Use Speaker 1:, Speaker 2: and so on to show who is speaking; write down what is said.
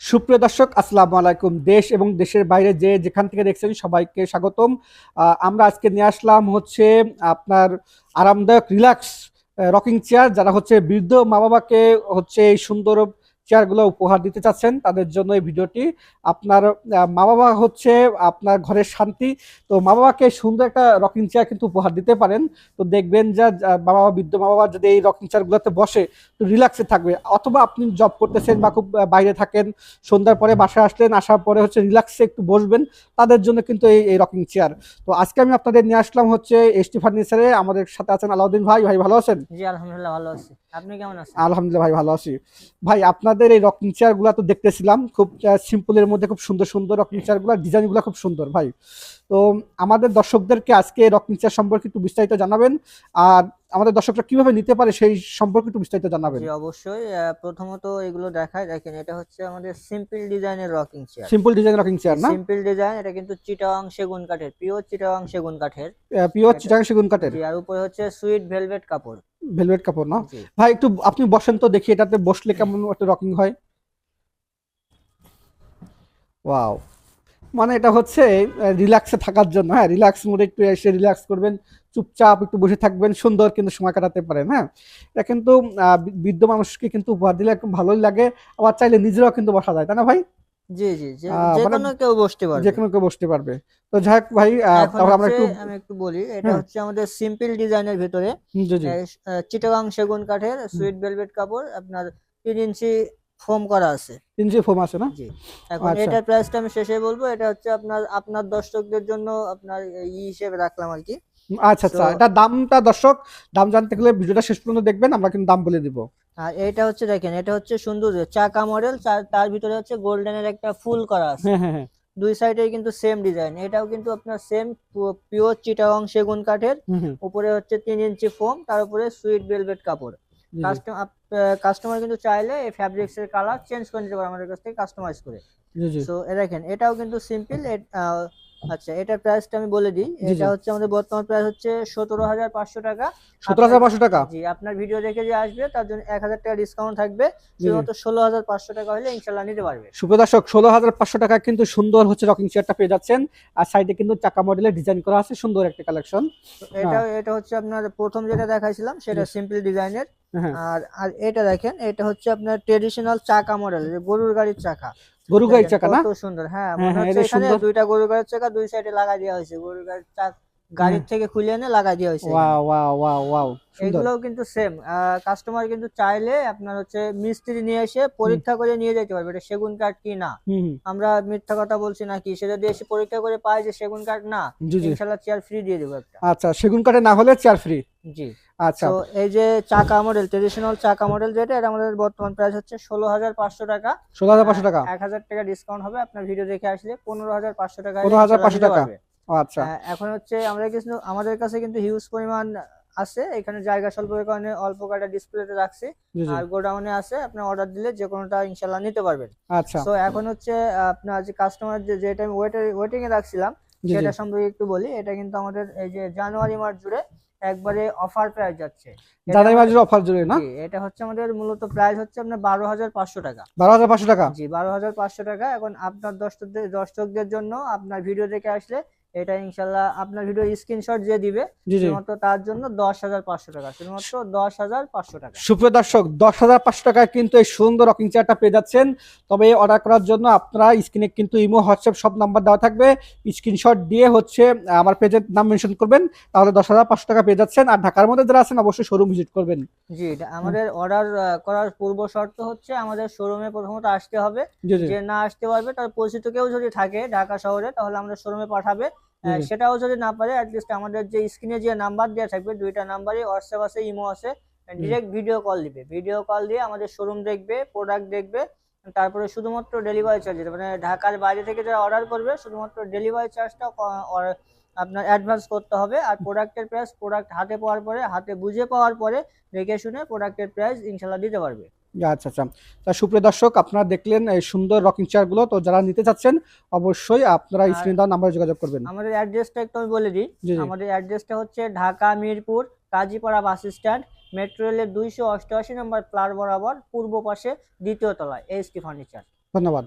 Speaker 1: সুপ্রিয় দর্শক, আসসালামু আলাইকুম। দেশ এবং দেশের বাইরে যে যেখান থেকে দেখছেন সবাইকে স্বাগতম। আমরা আজকে নিয়ে আসলাম হচ্ছে আপনার আরামদায়ক, রিল্যাক্স রকিং চেয়ার, যারা হচ্ছে বৃদ্ধ মা বাবাকে হচ্ছে এই সুন্দর চেয়ারগুলো উপহার দিতে চাচ্ছেন, তাদের জন্য এই ভিডিওটি। আপনার মা বাবা হচ্ছে আপনার ঘরের শান্তি। তো মা বাবাকে সুন্দর একটা রকিং চেয়ার কিন্তু উপহার দিতে পারেন। তো দেখবেন যা মা বাবা বৃদ্ধ মা বাবা যদি এই রকিং চেয়ারগুলোতে বসে, তো রিল্যাক্সে থাকবে। অথবা আপনি জব করতেছেন বা খুব বাইরে থাকেন, সন্ধ্যার পরে বাসায় আসলেন, আসার পরে হচ্ছে রিল্যাক্সে একটু বসবেন, তাদের জন্য কিন্তু এই এই রকিং চেয়ার তো আজকে আমি আপনাদের নিয়ে আসলাম হচ্ছে এসটি ফার্নিচারে আমাদের সাথে আছেন আলাউদ্দিন ভাই। ভাই, ভালো আছেন?
Speaker 2: জি, আলহামদুলিল্লাহ, ভালো আছি। আপনি কেমন আছেন?
Speaker 1: আলহামদুলিল্লাহ ভাই ভালো আছি। ভাই আপনাদের এই রকিং চেয়ারগুলো তো দেখতেছিলাম। খুব সিম্পলের মধ্যে খুব সুন্দর সুন্দর রকিং চেয়ারগুলো ডিজাইনগুলো খুব সুন্দর ভাই। তো আমাদের দর্শকদেরকে আজকে রকিং চেয়ার সম্পর্কে একটু বিস্তারিত জানাবেন। আর আমাদের দর্শকরা কীভাবে নিতে পারে সেই সম্পর্কে একটু বিস্তারিত জানাবেন।
Speaker 2: জি অবশ্যই। প্রথমত এগুলো দেখায় দেখেন এটা হচ্ছে আমাদের সিম্পল ডিজাইনের rocking chair
Speaker 1: simple design rocking chair না?
Speaker 2: সিম্পল ডিজাইন এটা কিন্তু চিটাং সেগুন কাঠের পিওর চিটাং সেগুন কাঠের।
Speaker 1: পিওর চিটাং সেগুন কাঠের।
Speaker 2: আর উপরে হচ্ছে সুইট ভেলভেট কাপড়।
Speaker 1: ভেলভেট কাপড় না? ভাই একটু আপনি বসেন তো দেখি এটাতে বসলে কেমন একটা রকিং হয়। ওয়াও মানে এটা হচ্ছে রিল্যাক্সে থাকার জন্য হ্যাঁ রিল্যাক্স মোডে একটু এসে রিল্যাক্স করবেন চুপচাপ একটু বসে থাকবেন সুন্দর কিন্তু সময় কাটাতে পারেন হ্যাঁ। এটা কিন্তু বৃদ্ধ মানুষকে কিন্তু উপহার দিলে একদম ভালোই লাগে আবার চাইলে নিজেরাও কিন্তু বসা যায় তাই না ভাই?
Speaker 2: জি জি যে
Speaker 1: মানে
Speaker 2: কোনো কেউ বসতে পারবে।
Speaker 1: যে কোনো কেউ বসতে পারবে। তো যাই ভাই তাহলে আমরা একটু
Speaker 2: আমি একটু বলি এটা। হচ্ছে আমাদের সিম্পল ডিজাইনের ভিতরে। চিটাগাং সেগুন কাঠের সুইট ভেলভেট কাপড় আপনার তিন ইঞ্চি ফোম করা আছে।
Speaker 1: তিনশো ফোম আছে না?
Speaker 2: জি। এখন
Speaker 1: আচ্ছা।
Speaker 2: এটার প্রাইসটা আমি শেষে বলব এটা হচ্ছে আপনার আপনার দর্শকদের জন্য আপনার ই হিসেবে রাখলাম আর কি।
Speaker 1: আচ্ছা আচ্ছা এটা দামটা দর্শক দাম জানতে গেলে ভিডিওটা শেষ পর্যন্ত দেখবেন আমরা কিন্তু দাম বলে দিব।
Speaker 2: আর এটা হচ্ছে দেখেন এটা হচ্ছে সুন্দর চাকা মডেল তার ভিতরে হচ্ছে গোল্ডেনের একটা ফুল করা আছে।
Speaker 1: হ্যাঁ হ্যাঁ হ্যাঁ।
Speaker 2: দুই সাইডে কিন্তু সেম ডিজাইন এটাও কিন্তু আপনার সেম পিওর চিটাগং সেগুন কাঠের। উপরে হচ্ছে তিন ইঞ্চি ফোম তার উপরে সুইট ভেলভেট কাপড়। কাস্টমার কিন্তু চাইলে এই ফ্যাব্রিক্স এর কালার চেঞ্জ করে নিতে পারে আমাদের কাছ থেকে কাস্টমাইজ করে।
Speaker 1: জি জি।
Speaker 2: সো দেখেন এটাও কিন্তু সিম্পল আচ্ছা এটা প্রাইসটা আমি বলে দিই। এটা হচ্ছে আমাদের বর্তমান প্রাইস হচ্ছে সতেরো হাজার পাঁচশো টাকা।
Speaker 1: সতেরো হাজার পাঁচশো টাকা?
Speaker 2: জি আপনার ভিডিও দেখে যে আসবে তার জন্য এক হাজার টাকা ডিসকাউন্ট থাকবে। শুধুমাত্র ষোলো হাজার পাঁচশো টাকা হলে ইনশাল্লাহ নিতে পারবে।
Speaker 1: সুপ্রিয় দর্শক ষোলো হাজার পাঁচশো টাকা কিন্তু সুন্দর হচ্ছে রকিং চেয়ারটা পেয়ে যাচ্ছেন। আর সাইডে কিন্তু চাকা মডেলের ডিজাইন করা আছে সুন্দর একটা কালেকশন
Speaker 2: এটা এটা হচ্ছে আপনার প্রথম যেটা দেখাইছিলাম সেটা। সিম্পল ডিজাইনের
Speaker 1: হ্যাঁ।
Speaker 2: আর আর এটা দেখেন এটা হচ্ছে আপনার ট্রেডিশনাল চাকা মডেল গরুর গাড়ির চাকা।
Speaker 1: গরু গাড়ির চাকা না?
Speaker 2: সুন্দর। হ্যাঁ
Speaker 1: হ্যাঁ,
Speaker 2: মনে
Speaker 1: হ্যাঁ,
Speaker 2: হচ্ছে এখানে দুইটা গরুর গাড়ির চাকা দুই সাইডে লাগাই দেওয়া হয়েছে। গরুর গাড়ির চাক গাড়ির থেকে খুলে এনে লাগাই দেওয়া হয়েছে।
Speaker 1: ওয়াও ওয়াও ওয়াও ওয়াও
Speaker 2: এগুলোও কিন্তু সেম কাস্টমার কিন্তু চাইলে আপনার হচ্ছে মিস্ত্রি নিয়ে এসে পরীক্ষা করে নিয়ে যেতে পারবে। এটা সেগুন কাঠ কি না? আমরা মিথ্যা কথা বলছি নাকি? সে যদি এসে পরীক্ষা করে পায় যে সেগুন কাঠ না
Speaker 1: জি
Speaker 2: চেয়ার ফ্রি দিয়ে দেবো একটা।
Speaker 1: আচ্ছা সেগুন কাঠে না হলে চেয়ার ফ্রি
Speaker 2: জি।
Speaker 1: আচ্ছা।
Speaker 2: তো এই যে চাকা মডেল ট্রেডিশনাল চাকা মডেল যেটা এটা আমাদের বর্তমান প্রাইস হচ্ছে ষোলো হাজার পাঁচশো টাকা।
Speaker 1: ষোলো হাজার পাঁচশো টাকা।
Speaker 2: এক হাজার টাকা ডিসকাউন্ট হবে আপনার ভিডিও দেখে আসলে পনেরো হাজার পাঁচশো টাকা।
Speaker 1: 15,500 টাকা। আচ্ছা।
Speaker 2: হ্যাঁ, এখন হচ্ছে আমরা কিন্তু আমাদের কাছে কিন্তু হিউজ পরিমাণ আছে। এখানে জায়গা স্বল্পের কারণে অল্প কয়টা ডিসপ্লেতে রাখছি। আর গোডাউনে আছে আপনি অর্ডার দিলে যে কোনোটা ইনশাল্লাহ নিতে পারবেন।
Speaker 1: আচ্ছা।
Speaker 2: তো এখন হচ্ছে আপনার যে কাস্টমার যে যেটা আমি ওয়েটে এ রাখছিলাম সেটা সম্পর্কে একটু বলি। এটা কিন্তু আমাদের এই যে জানুয়ারি মাস জুড়ে একবারে অফার প্রাইস যাচ্ছে। দাদাই
Speaker 1: জানুয়ারি মাসের অফার জুড়ে না?
Speaker 2: এটা হচ্ছে আমাদের মূলত প্রাইস হচ্ছে আপনার বারো হাজার পাঁচশো টাকা।
Speaker 1: বারো হাজার পাঁচশো টাকা?
Speaker 2: জি বারো হাজার পাঁচশো টাকা। এখন আপনার দর্শকদের দর্শকদের জন্য আপনার ভিডিও দেখে আসলে এটা ইনশাল্লাহ আপনার ভিডিও স্ক্রিনশট যে দিবে। শুধুমাত্র তার জন্য দশ হাজার পাঁচশো টাকা। শুধুমাত্র দশ হাজার পাঁচশো টাকা।
Speaker 1: সুপ্রিয় দর্শক দশ হাজার পাঁচশো টাকায় কিন্তু এই সুন্দর রকিং চেয়ারটা পেয়ে যাচ্ছেন। তবে অর্ডার করার জন্য আপনারা স্ক্রিনে কিন্তু ইমো হোয়াটসঅ্যাপ সব নাম্বার দেওয়া থাকবে। স্ক্রিনশট দিয়ে হচ্ছে আমার পেজের নাম মেনশন করবেন। তাহলে দশ হাজার পাঁচশো টাকা পেয়ে যাচ্ছেন। আর ঢাকার মধ্যে যারা আছেন অবশ্যই শোরুম ভিজিট করবেন।
Speaker 2: জি এটা আমাদের অর্ডার করার পূর্ব শর্ত হচ্ছে আমাদের শোরুমে প্রথমত আসতে হবে। যে না আসতে পারবে তার পরিচিত কেউ যদি থাকে ঢাকা শহরে তাহলে আমাদের শোরুমে পাঠাবে। সেটাও যদি না পারে অ্যাটলিস্ট আমাদের যে স্ক্রিনে যে নাম্বার দেওয়া থাকবে দুইটা নাম্বারই হোয়াটসঅ্যাপ আছে ইমো আছে ডিরেক্ট ভিডিও কল দিবে। ভিডিও কল দিয়ে আমাদের শোরুম দেখবে প্রোডাক্ট দেখবে তারপরে শুধুমাত্র ডেলিভারি চার্জ মানে ঢাকার বাইরে থেকে যারা অর্ডার করবে শুধুমাত্র ডেলিভারি চার্জটা আপনার অ্যাডভান্স করতে হবে। আর প্রোডাক্টের প্রাইস প্রোডাক্ট হাতে পাওয়ার পরে হাতে বুঝে পাওয়ার পরে দেখে শুনে প্রোডাক্টের প্রাইস ইনশাল্লাহ দিতে পারবে।
Speaker 1: আচ্ছা আচ্ছা। তা সুপ্রিয় দর্শক আপনারা দেখলেন এই সুন্দর রকিং চেয়ারগুলো তো যারা নিতে চাচ্ছেন অবশ্যই আপনারা স্ক্রিন দেওয়া নাম্বারে যোগাযোগ করবেন।
Speaker 2: আমাদের অ্যাড্রেসটা একটু আমি বলে দিই। আমাদের অ্যাড্রেসটা হচ্ছে Dhaka Mirpur Kazipara bus stand metro রেলের দুইশো অষ্টআশি নম্বর প্লার বরাবর পূর্ব পাশে দ্বিতীয় তলায় এইচটি ফার্নিচার
Speaker 1: ধন্যবাদ।